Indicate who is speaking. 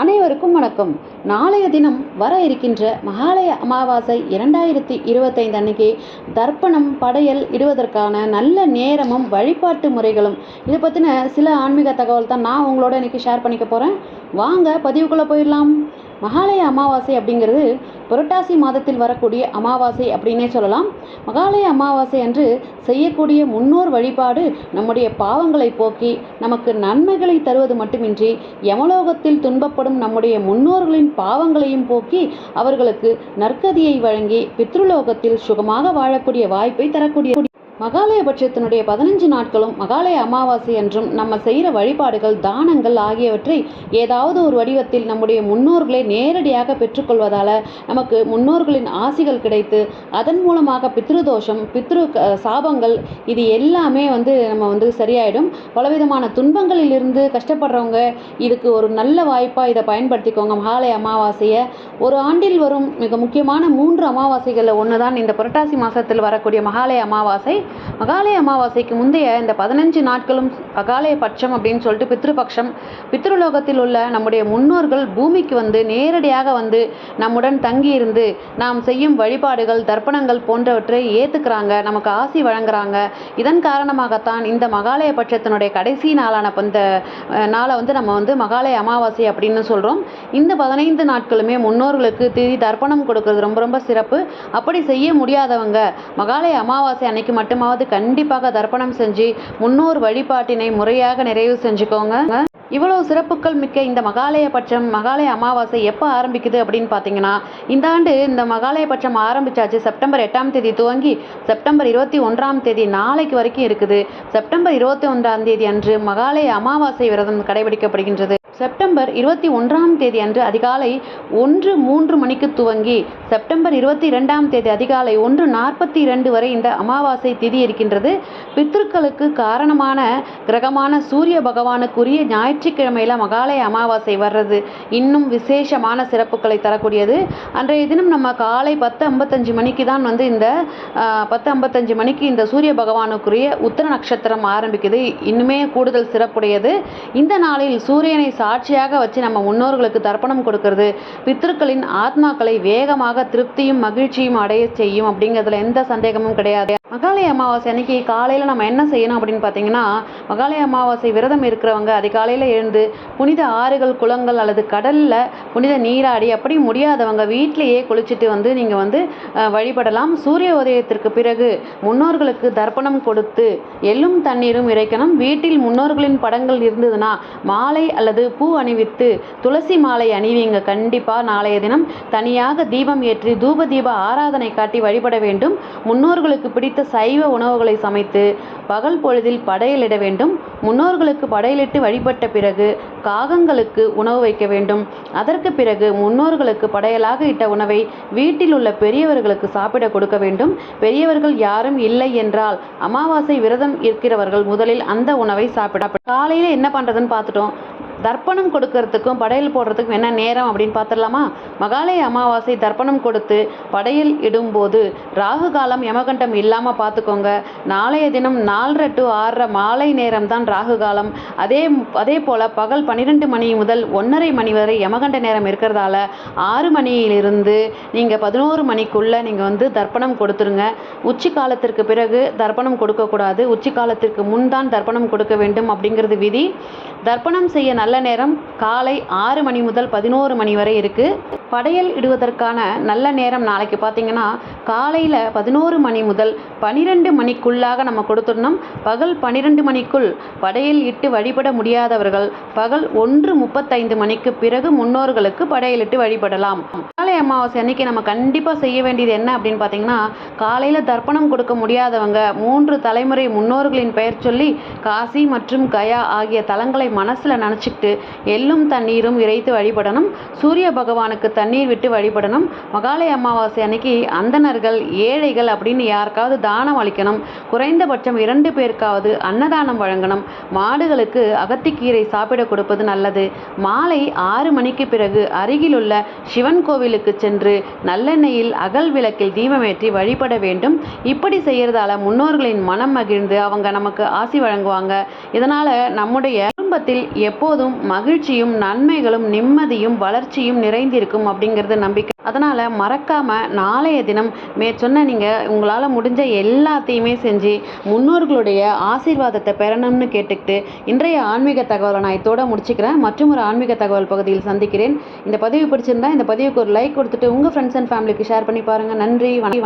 Speaker 1: அனைவருக்கும் வணக்கம். நாளைய தினம் வர இருக்கின்ற மகாலய அமாவாசை இரண்டாயிரத்தி இருபத்தைந்து அன்னைக்கு தர்ப்பணம் படையல் இடுவதற்கான நல்ல நேரமும் வழிபாட்டு முறைகளும். இதை பற்றின சில ஆன்மீக தகவல் தான் நான் உங்களோட இன்னைக்கு ஷேர் பண்ணிக்க போகிறேன் வாங்க பதிவுக்குள்ளே போயிடலாம். மகாலய அமாவாசை அப்படிங்கிறது புரட்டாசி மாதத்தில் வரக்கூடிய அமாவாசை அப்படின்னே சொல்லலாம். மகாலய அமாவாசை அன்று செய்யக்கூடிய முன்னோர் வழிபாடு நம்முடைய பாவங்களை போக்கி நமக்கு நன்மைகளை தருவது மட்டுமின்றி யமலோகத்தில் துன்பப்படும் நம்முடைய முன்னோர்களின் பாவங்களையும் போக்கி அவர்களுக்கு நற்கதியை வழங்கி பித்ருலோகத்தில் சுகமாக வாழக்கூடிய வாய்ப்பை தரக்கூடிய மகாலயபட்சத்தினுடைய பதினஞ்சு நாட்களும் மகாலய அமாவாசை என்றும் நம்ம செய்கிற வழிபாடுகள் தானங்கள் ஆகியவற்றை ஏதாவது ஒரு வடிவத்தில் நம்முடைய முன்னோர்களை நேரடியாக பெற்றுக்கொள்வதால் நமக்கு முன்னோர்களின் ஆசிகள் கிடைத்து அதன் மூலமாக பித்ருதோஷம் பித்ரு க- சாபங்கள் இது எல்லாமே வந்து நம்ம வந்து சரியாயிடும். பலவிதமான துன்பங்களிலிருந்து கஷ்டப்படுறவங்க இதுக்கு ஒரு நல்ல வாய்ப்பாக இதை பயன்படுத்திக்கோங்க. மகாலய அமாவாசையை ஒரு ஆண்டில் வரும் மிக முக்கியமான மூன்று அமாவாசைகளில் ஒன்று தான் இந்த புரட்டாசி மாதத்தில் வரக்கூடிய மகாலய அமாவாசை. மகாலய அமாவாசைக்கு முந்தைய இந்த பதினஞ்சு நாட்களும் அகாலய பட்சம் அப்படின்னு சொல்லிட்டு பித்ருபக்ஷம். பித்ருலோகத்தில் உள்ள நம்முடைய முன்னோர்கள் பூமிக்கு வந்து நேரடியாக வந்து நம்முடன் தங்கி இருந்து நாம் செய்யும் வழிபாடுகள் தர்ப்பணங்கள் போன்றவற்றை ஏற்றுக்கிறாங்க நமக்கு ஆசி வழங்குறாங்க. இதன் காரணமாகத்தான் இந்த மகாலய பட்சத்தினுடைய கடைசி நாளான இந்த நாளை வந்து நம்ம வந்து மகாலய அமாவாசை அப்படின்னு சொல்கிறோம் இந்த பதினைந்து நாட்களுமே முன்னோர் முன்னோர்களுக்கு திதி தர்ப்பணம் கொடுக்கறது ரொம்ப ரொம்ப சிறப்பு. அப்படி செய்ய முடியாதவங்க மகாலய அமாவாசை அன்னைக்கு மட்டுமாவது கண்டிப்பாக தர்ப்பணம் செஞ்சு முன்னோர் வழிபாட்டினை முறையாக நிறைவு செஞ்சுக்கோங்க. இவ்வளவு சிறப்புகள் மிக்க இந்த மகாலய பட்சம் மகாலய அமாவாசை எப்போ ஆரம்பிக்குது அப்படின்னு பார்த்தீங்கன்னா இந்த ஆண்டு இந்த மகாலய பட்சம் ஆரம்பிச்சாச்சு செப்டம்பர் எட்டாம் தேதி துவங்கி செப்டம்பர் இருபத்தி ஒன்றாம் தேதி நாளைக்கு வரைக்கும் இருக்குது. செப்டம்பர் இருபத்தி ஒன்றாம் தேதி அன்று மகாலய அமாவாசை விரதம் கடைபிடிக்கப்படுகின்றது. செப்டம்பர் இருபத்தி ஒன்றாம் தேதி அன்று அதிகாலை ஒன்று மூன்று மணிக்கு துவங்கி செப்டம்பர் இருபத்தி இரண்டாம் தேதி அதிகாலை ஒன்று நாற்பத்தி இரண்டு வரை இந்த அமாவாசை திதி இருக்கின்றது. பித்ருக்களுக்கு காரணமான கிரகமான சூரிய பகவானுக்குரிய ஞாயிற்றுக்கிழமையில மகாலய அமாவாசை வர்றது. இன்னும் விசேஷமான சிறப்புகளை தரக்கூடியது. அன்றைய தினம் நம்ம காலை பத்து ஐம்பத்தஞ்சு மணிக்கு தான் வந்து இந்த பத்து ஐம்பத்தஞ்சு மணிக்கு இந்த சூரிய பகவானுக்குரிய உத்தர நட்சத்திரம் ஆரம்பிக்குது. இன்னுமே கூடுதல் சிறப்புடையது. இந்த நாளில் சூரியனை சாட்சியாக வச்சு நம்ம முன்னோர்களுக்கு தர்ப்பணம் கொடுக்கறது. பித்ருக்களின் ஆத்மாக்களை வேகமாக திருப்தியும் மகிழ்ச்சியும் அடைய செய்யும் அப்படிங்கிறதுல எந்த சந்தேகமும் கிடையாது. மகாலய அமாவாசை அன்னைக்கு காலையில் நம்ம என்ன செய்யணும் அப்படின்னு பார்த்தீங்கன்னா மகாலய அமாவாசை விரதம் இருக்கிறவங்க அதிகாலையில் எழுந்து புனித ஆறுகள் குளங்கள் அல்லது கடலில் புனித நீராடி அப்படி முடியாதவங்க வீட்டிலேயே குளிச்சுட்டு வந்து நீங்கள் வந்து வழிபடலாம். சூரிய உதயத்திற்கு பிறகு முன்னோர்களுக்கு தர்ப்பணம் கொடுத்து எள்ளும் தண்ணீரும் இறைக்கணும். வீட்டில் முன்னோர்களின் படங்கள் இருந்ததுன்னா மாலை அல்லது பூ அணிவித்து துளசி மாலை அணிவிங்க. கண்டிப்பாக நாளைய தினம் தனியாக தீபம் ஏற்றி தூப தீப ஆராதனை காட்டி வழிபட வேண்டும். முன்னோர்களுக்கு பிடித்த சைவ உணவுகளை சமைத்து பகல் பொழுதில் படையலிட வேண்டும். முன்னோர்களுக்கு படையலிட்டு வழிபட்ட பிறகு காகங்களுக்கு உணவு வைக்க வேண்டும். அதற்கு பிறகு முன்னோர்களுக்கு படையலாக இட்ட உணவை வீட்டில் உள்ள பெரியவர்களுக்கு சாப்பிட கொடுக்க வேண்டும். பெரியவர்கள் யாரும் இல்லை என்றால் அமாவாசை விரதம் இருக்கிறவர்கள் முதலில் அந்த உணவை சாப்பிட காலையில் என்ன பண்ணுறதுன்னு பார்த்துட்டோம். தர்ப்பணம் கொடுக்கறதுக்கும் படையல் போடுறதுக்கும் என்ன நேரம் அப்படின்னு பார்த்துடலாமா? மகாலய அமாவாசை தர்ப்பணம் கொடுத்து படையில் இடும்போது ராகு காலம் யமகண்டம் இல்லாமல் பார்த்துக்கோங்க நாளைய தினம் நாலரை டு ஆறரை மாலை நேரம் தான் ராகு காலம். அதே அதே போல் பகல் பன்னிரெண்டு மணி முதல் ஒன்றரை மணி வரை யமகண்ட நேரம் இருக்கிறதால ஆறு மணியிலிருந்து நீங்கள் பதினோரு மணிக்குள்ளே நீங்கள் வந்து தர்ப்பணம் கொடுத்துருங்க. உச்சி காலத்திற்கு பிறகு தர்ப்பணம் கொடுக்கக்கூடாது உச்சி காலத்திற்கு முன் தான் தர்ப்பணம் கொடுக்க வேண்டும் அப்படிங்கிறது விதி. தர்ப்பணம் செய்ய நல்ல நேரம் காலை ஆறு மணி முதல் பதினோரு மணி வரை இருக்குது படையல் இடுவதற்கான நல்ல நேரம் நாளைக்கு பார்த்தீங்கன்னா காலையில் பதினோரு மணி முதல் பனிரெண்டு மணிக்குள்ளாக நம்ம கொடுத்துடணும். பகல் பனிரெண்டு மணிக்குள் படையல் இட்டு வழிபட முடியாதவர்கள் பகல் ஒன்று முப்பத்தைந்து மணிக்கு பிறகு முன்னோர்களுக்கு படையலிட்டு வழிபடலாம். காலை அமாவாசை அன்னைக்கு நம்ம கண்டிப்பாக செய்ய வேண்டியது என்ன அப்படின்னு பார்த்தீங்கன்னா காலையில் தர்ப்பணம் கொடுக்க முடியாதவங்க மூன்று தலைமுறை முன்னோர்களின் பெயர் சொல்லி காசி மற்றும் கயா ஆகிய தலங்களை மனசில் நினச்சிக்கிட்டு எள்ளும் தண்ணீரும் இறைத்து வழிபடணும். சூரிய பகவானுக்கு தண்ணீர் விட்டு வழிபடணும். மகாலய அமாவாசை அன்னைக்கு அந்தணர்கள் ஏழைகள் அப்படின்னு யாருக்காவது தானம் அளிக்கணும். குறைந்தபட்சம் இரண்டு பேருக்காவது அன்னதானம் வழங்கணும். மாடுகளுக்கு அகத்திக்கீரை சாப்பிட கொடுப்பது நல்லது. மாலை ஆறு மணிக்கு பிறகு அருகிலுள்ள சிவன் கோவிலுக்கு சென்று நல்லெண்ணெயில் அகல் விளக்கில் தீபமேற்றி வழிபட வேண்டும். இப்படி செய்யறதால முன்னோர்களின் மனம் மகிழ்ந்து அவங்க நமக்கு ஆசி வழங்குவாங்க. இதனால் நம்முடைய குடும்பத்தில் எப்போதும் மகிழ்ச்சியும் நன்மைகளும் நிம்மதியும் வளர்ச்சியும் நிறைந்திருக்கும் அப்படிங்கிறது நம்பிக்கை. அதனால் மறக்காமல் நாளைய தினம் மேற்சொன்ன நீங்கள் உங்களால் முடிஞ்ச எல்லாத்தையுமே செஞ்சு முன்னோர்களுடைய ஆசீர்வாதத்தை பெறணும்னு கேட்டுக்கிட்டு இன்றைய ஆன்மீக தகவலை நான் இதோட முடிச்சுக்கிறேன். மற்றும் ஒரு ஆன்மீக தகவல் பகுதியில் சந்திக்கிறேன். இந்த பதிவு பிடிச்சிருந்தா இந்த பதிவுக்கு ஒரு லைக் கொடுத்துட்டு உங்கள் ஃப்ரெண்ட்ஸ் அண்ட் ஃபேமிலிக்கு ஷேர் பண்ணி பாருங்கள் நன்றி வணக்கம்.